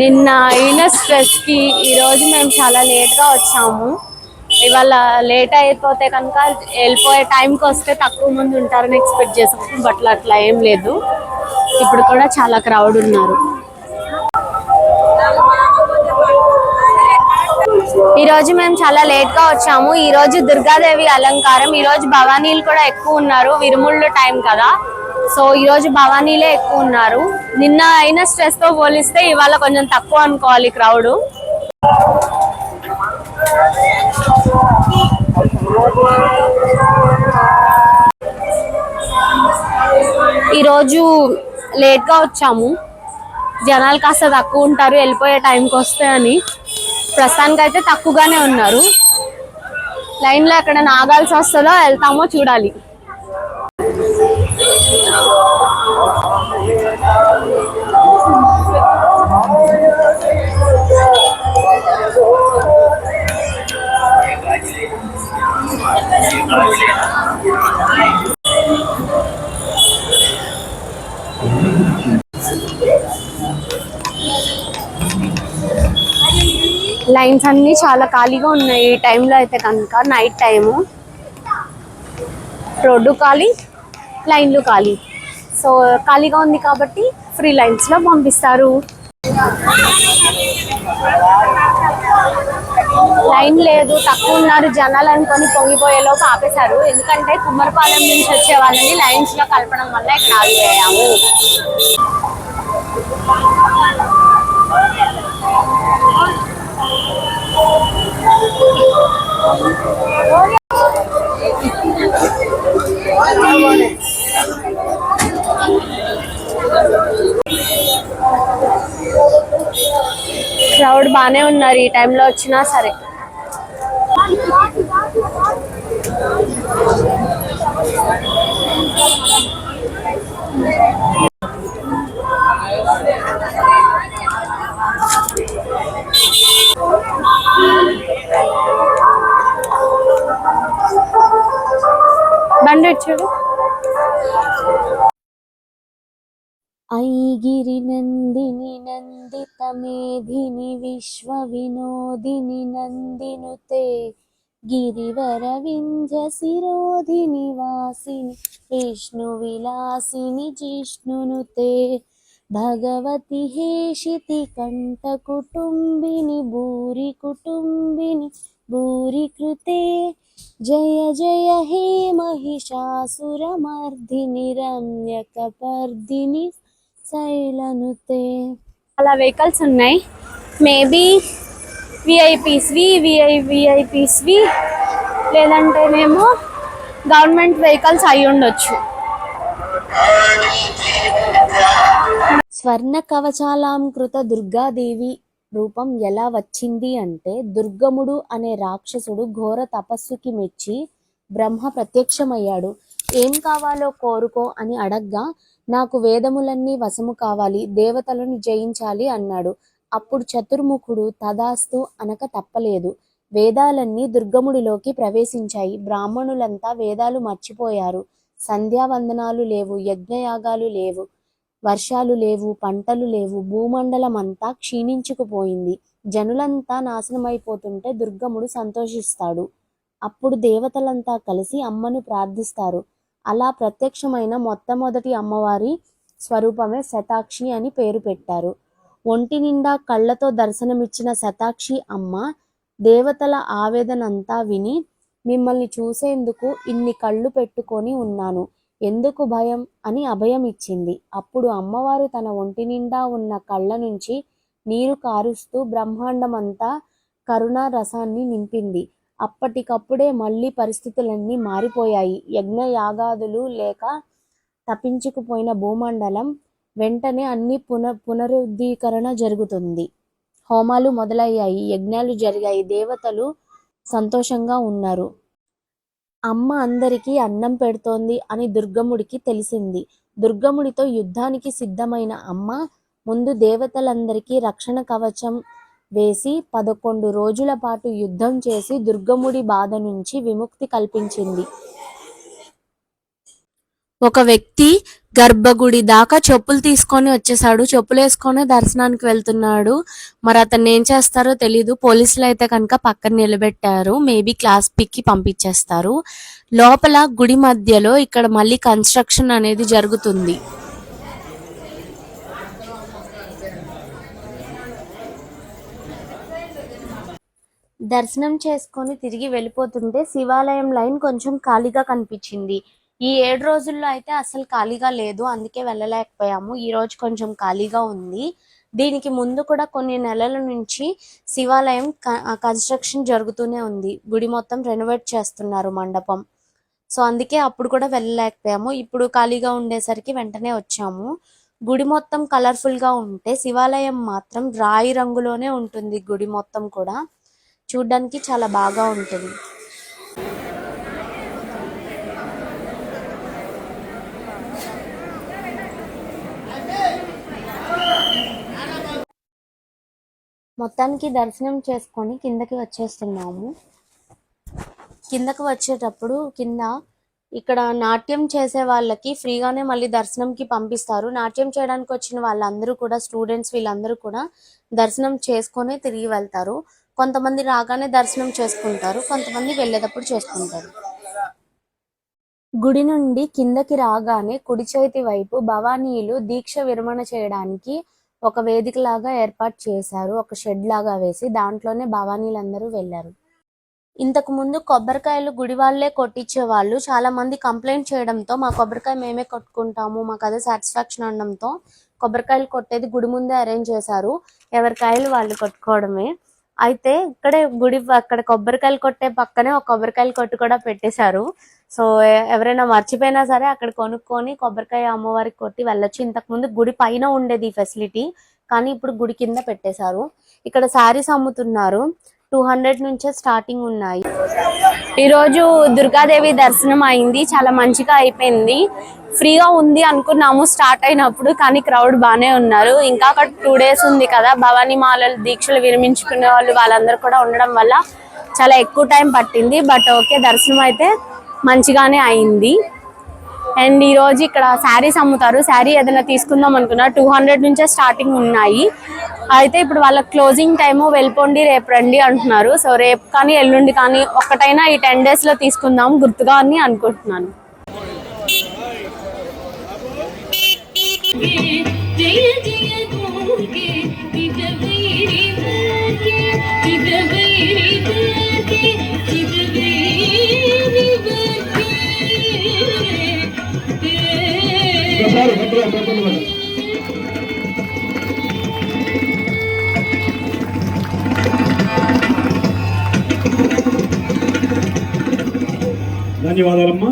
నిన్న అయిన స్ట్రెస్కి ఈరోజు మేము చాలా లేట్గా వచ్చాము. ఇవాళ లేట్ అయిపోతే కనుక వెళ్ళిపోయే టైంకి వస్తే తక్కువ మంది ఉంటారని ఎక్స్పెక్ట్ చేసాము బట్ అట్లా ఏం లేదు. ఇప్పుడు కూడా చాలా క్రౌడ్ ఉన్నారు. ఈరోజు మేము చాలా లేట్గా వచ్చాము. ఈరోజు దుర్గాదేవి అలంకారం ఈరోజు భవానీలు కూడా ఎక్కువ ఉన్నారు. విరుముళ్ళు టైం కదా. సో ఈరోజు భవానీలే ఎక్కువ ఉన్నారు. నిన్న అయిన స్ట్రెస్తో పోలిస్తే ఇవాళ కొంచెం తక్కువ అనుకోవాలి క్రౌడ్ ఈ రోజు లేట్గా వచ్చాము. జనాలు కాస్త తక్కువ ఉంటారు వెళ్ళిపోయే టైంకి వస్తే అని ప్రస్తుతానికి అయితే తక్కువగానే ఉన్నారు. లైన్లో ఎక్కడ ఆగాల్సి వస్తుందో వెళ్తామో చూడాలి. లైన్స్ అన్నీ చాలా ఖాళీగా ఉన్నాయి. ఈ టైంలో అయితే కనుక నైట్ టైము రోడ్డు ఖాళీ లైన్లు ఖాళీ. సో ఖాళీగా ఉంది కాబట్టి ఫ్రీ లైన్స్లో పంపిస్తారు. లైన్ లేదు తక్కువ ఉన్నారు జనాలు అనుకొని పొంగిపోయేలోపు ఆపేశారు. ఎందుకంటే కుమ్మరపాలెం నుంచి వచ్చే వాళ్ళని లైన్స్లో కలపడం వల్ల ఇక్కడ ఆగిపోయాము. క్రౌడ్ బాగానే ఉన్నారు ఈ టైంలో వచ్చినా సరే. బండి వచ్చాడు. ఐగిరి నందిని నందిత మేధిని విశ్వ వినోదిని నందినుతే గిరివర వింధ్య శిరోధిని వాసిని విష్ణు విలాసిని జిష్ణునుతే భగవతి హేషితి కంఠ శైలనుతే అలా వెహికల్స్ ఉన్నాయి. మేబీ విఐపీస్వి విఐ విఐపీస్వి లేదంటేనేమో గవర్నమెంట్ వెహికల్స్ అయి ఉండొచ్చు. స్వర్ణ కవచాలంకృత దుర్గాదేవి రూపం ఎలా వచ్చింది అంటే దుర్గముడు అనే రాక్షసుడు ఘోర తపస్సుకి మెచ్చి బ్రహ్మ ప్రత్యక్షమయ్యాడు. ఏం కావాలో కోరుకో అని అడగ్గా నాకు వేదములన్నీ వశము కావాలి దేవతలను జయించాలి అన్నాడు. అప్పుడు చతుర్ముఖుడు తదాస్తు అనక తప్పలేదు. వేదాలన్నీ దుర్గముడిలోకి ప్రవేశించాయి. బ్రాహ్మణులంతా వేదాలు మర్చిపోయారు. సంధ్యావందనాలు లేవు యజ్ఞయాగాలు లేవు వర్షాలు లేవు పంటలు లేవు భూమండలం అంతా క్షీణించుకుపోయింది. జనులంతా నాశనమైపోతుంటే దుర్గముడు సంతోషిస్తాడు. అప్పుడు దేవతలంతా కలిసి అమ్మను ప్రార్థిస్తారు. అలా ప్రత్యక్షమైన మొట్టమొదటి అమ్మవారి స్వరూపమే శతాక్షి అని పేరు పెట్టారు. ఒంటి నిండా కళ్ళతో దర్శనమిచ్చిన శతాక్షి అమ్మ దేవతల ఆవేదనంతా విని మిమ్మల్ని చూసేందుకు ఇన్ని కళ్ళు పెట్టుకొని ఉన్నాను. ఎందుకు భయం? అని అభయం ఇచ్చింది. అప్పుడు అమ్మవారు తన ఒంటి నిండా ఉన్న కళ్ళ నుంచి నీరు కారుస్తూ బ్రహ్మాండమంతా కరుణా రసాన్ని నింపింది. అప్పటికప్పుడే మళ్ళీ పరిస్థితులన్నీ మారిపోయాయి. యజ్ఞ యాగాదులు లేక తప్పించుకుపోయిన భూమండలం వెంటనే అన్ని పున పునరుద్ధీకరణ జరుగుతుంది. హోమాలు మొదలయ్యాయి. యజ్ఞాలు జరిగాయి. దేవతలు సంతోషంగా ఉన్నారు. అమ్మ అందరికీ అన్నం పెడుతోంది అని దుర్గముడికి తెలిసింది. దుర్గముడితో యుద్ధానికి సిద్ధమైన అమ్మ ముందు దేవతలందరికీ రక్షణ కవచం వేసి పదకొండు రోజుల పాటు యుద్ధం చేసి దుర్గముడి బాధ నుంచి విముక్తి కల్పించింది. ఒక వ్యక్తి గర్భగుడి దాకా చెప్పులు తీసుకొని వచ్చేసాడు. చెప్పులు వేసుకొని దర్శనానికి వెళ్తున్నాడు. మరి అతన్ని ఏం చేస్తారో తెలీదు. పోలీసులు అయితే కనుక పక్కన నిలబెట్టారు. మేబీ క్లాస్ పిక్కి పంపించేస్తారు. లోపల గుడి మధ్యలో ఇక్కడ మళ్ళీ కన్స్ట్రక్షన్ అనేది జరుగుతుంది. దర్శనం చేసుకొని తిరిగి వెళ్ళిపోతుంటే శివాలయం లైన్ కొంచెం ఖాళీగా కనిపించింది. ఈ ఏడు రోజుల్లో అయితే అసలు ఖాళీగా లేదు. అందుకే వెళ్ళలేకపోయాము. ఈ రోజు కొంచెం ఖాళీగా ఉంది. దీనికి ముందు కూడా కొన్ని నెలల నుంచి శివాలయం కన్స్ట్రక్షన్ జరుగుతూనే ఉంది. గుడి మొత్తం రెనోవేట్ చేస్తున్నారు మండపం. సో అందుకే అప్పుడు కూడా వెళ్ళలేకపోయాము. ఇప్పుడు ఖాళీగా ఉండేసరికి వెంటనే వచ్చాము. గుడి మొత్తం కలర్ఫుల్గా ఉంటే శివాలయం మాత్రం రాయి రంగులోనే ఉంటుంది గుడి మొత్తం కూడా. చూడ్డానికి చాలా బాగా ఉంటుంది. మొత్తానికి దర్శనం చేసుకొని కిందకి వచ్చేస్తున్నాము. కిందకి వచ్చేటప్పుడు కింద ఇక్కడ నాట్యం చేసే వాళ్ళకి ఫ్రీగానే మళ్ళీ దర్శనంకి పంపిస్తారు. నాట్యం చేయడానికి వచ్చిన వాళ్ళందరూ కూడా స్టూడెంట్స్ వీళ్ళందరూ కూడా దర్శనం చేసుకొని తిరిగి వెళ్తారు. కొంతమంది రాగానే దర్శనం చేసుకుంటారు కొంతమంది వెళ్ళేటప్పుడు చేసుకుంటారు. గుడి నుండి కిందకి రాగానే కుడి చేతి వైపు భవానీయులు దీక్ష విరమణ చేయడానికి ఒక వేదిక లాగా ఏర్పాటు చేశారు ఒక షెడ్ లాగా వేసి దాంట్లోనే భవానీలందరూ వెళ్ళారు. ఇంతకు ముందు కొబ్బరికాయలు గుడి వాళ్ళే కొట్టించే వాళ్ళు చాలా మంది కంప్లైంట్ చేయడంతో మా కొబ్బరికాయ మేమే కొట్టుకుంటాము మాకు అదే సాటిస్ఫాక్షన్ అనడంతో కొబ్బరికాయలు కొట్టేది గుడి ముందే అరేంజ్ చేశారు. ఎవరికాయలు వాళ్ళు కొట్టుకోవడమే. అయితే ఇక్కడే గుడి అక్కడ కొబ్బరికాయలు కొట్టే పక్కనే ఒక కొబ్బరికాయలు కొట్టు కూడా పెట్టేశారు. సో ఎవరైనా మర్చిపోయినా సరే అక్కడ కొనుక్కొని కొబ్బరికాయ అమ్మవారికి కొట్టి వెళ్ళొచ్చు. ఇంతకు ముందు గుడి పైన ఉండేది ఈ ఫెసిలిటీ కానీ ఇప్పుడు గుడి కింద పెట్టేశారు. ఇక్కడ శారీస్ అమ్ముతున్నారు. టూ హండ్రెడ్ నుంచే స్టార్టింగ్ ఉన్నాయి. ఈరోజు దుర్గాదేవి దర్శనం అయింది. చాలా మంచిగా అయిపోయింది. ఫ్రీగా ఉంది అనుకున్నాము స్టార్ట్ అయినప్పుడు కానీ క్రౌడ్ బాగానే ఉన్నారు. ఇంకా అక్కడ టూ డేస్ ఉంది కదా. భవానీ మాలలు దీక్షలు విరమించుకునే వాళ్ళు వాళ్ళందరూ కూడా ఉండడం వల్ల చాలా ఎక్కువ టైం పట్టింది. బట్ ఓకే దర్శనం అయితే మంచిగానే అయింది. అండ్ ఈరోజు ఇక్కడ శారీస్ అమ్ముతారు. శారీ ఏదైనా తీసుకుందాం అనుకున్నా టూ హండ్రెడ్ నుంచే స్టార్టింగ్ ఉన్నాయి. అయితే ఇప్పుడు వాళ్ళ క్లోజింగ్ టైము వెళ్ళిపోండి రేపు రండి అంటున్నారు. సో రేపు కానీ ఎల్లుండి కానీ ఒక్కటైనా ఈ టెన్ డేస్లో తీసుకుందాం గుర్తుగా అని అనుకుంటున్నాను. ధన్యవాదాలమ్మా.